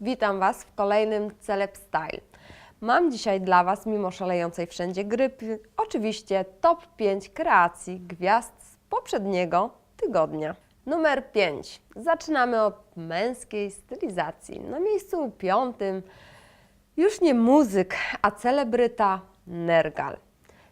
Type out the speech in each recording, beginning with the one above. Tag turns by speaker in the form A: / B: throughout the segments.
A: Witam Was w kolejnym Celeb Style. Mam dzisiaj dla Was, mimo szalejącej wszędzie grypy, oczywiście top 5 kreacji gwiazd z poprzedniego tygodnia. Numer 5. Zaczynamy od męskiej stylizacji. Na miejscu piątym już nie muzyk, a celebryta Nergal.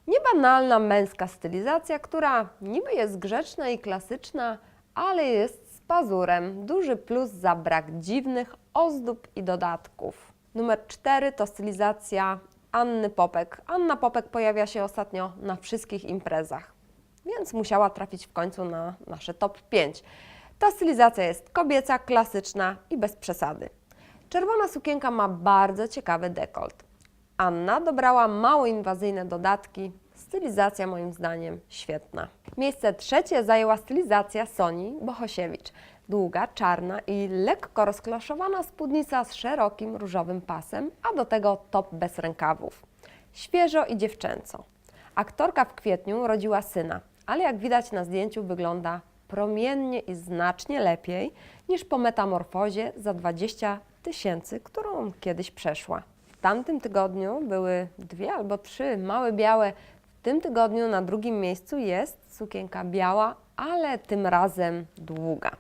A: Niebanalna męska stylizacja, która niby jest grzeczna i klasyczna, ale jest pazurem. Duży plus za brak dziwnych ozdób i dodatków. Numer 4 to stylizacja Anny Popek. Anna Popek pojawia się ostatnio na wszystkich imprezach, więc musiała trafić w końcu na nasze top 5. Ta stylizacja jest kobieca, klasyczna i bez przesady. Czerwona sukienka ma bardzo ciekawy dekolt. Anna dobrała mało inwazyjne dodatki. Stylizacja moim zdaniem świetna. Miejsce trzecie zajęła stylizacja Soni Bohosiewicz. Długa, czarna i lekko rozklaszowana spódnica z szerokim różowym pasem, a do tego top bez rękawów. Świeżo i dziewczęco. Aktorka w kwietniu rodziła syna, ale jak widać na zdjęciu wygląda promiennie i znacznie lepiej niż po metamorfozie za 20 tysięcy, którą kiedyś przeszła. W tamtym tygodniu były dwie albo trzy małe białe. Tym tygodniu na drugim miejscu jest sukienka biała, ale tym razem długa.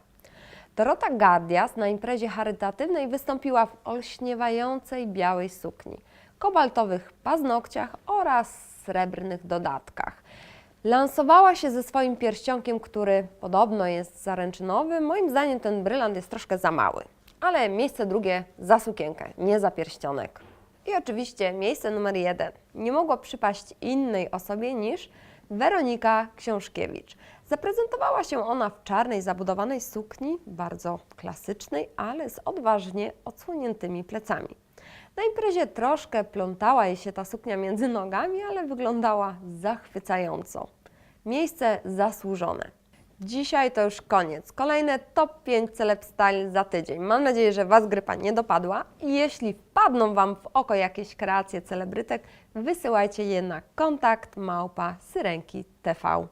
A: Dorota Gardias na imprezie charytatywnej wystąpiła w olśniewającej białej sukni, kobaltowych paznokciach oraz srebrnych dodatkach. Lansowała się ze swoim pierścionkiem, który podobno jest zaręczynowy. Moim zdaniem ten brylant jest troszkę za mały, ale miejsce drugie za sukienkę, nie za pierścionek. I oczywiście miejsce numer jeden nie mogło przypaść innej osobie niż Weronika Książkiewicz. Zaprezentowała się ona w czarnej, zabudowanej sukni, bardzo klasycznej, ale z odważnie odsłoniętymi plecami. Na imprezie troszkę plątała jej się ta suknia między nogami, ale wyglądała zachwycająco. Miejsce zasłużone. Dzisiaj to już koniec. Kolejne top 5 celeb style za tydzień. Mam nadzieję, że Was grypa nie dopadła. I jeśli wpadną Wam w oko jakieś kreacje celebrytek, wysyłajcie je na kontakt małpa syrenki TV.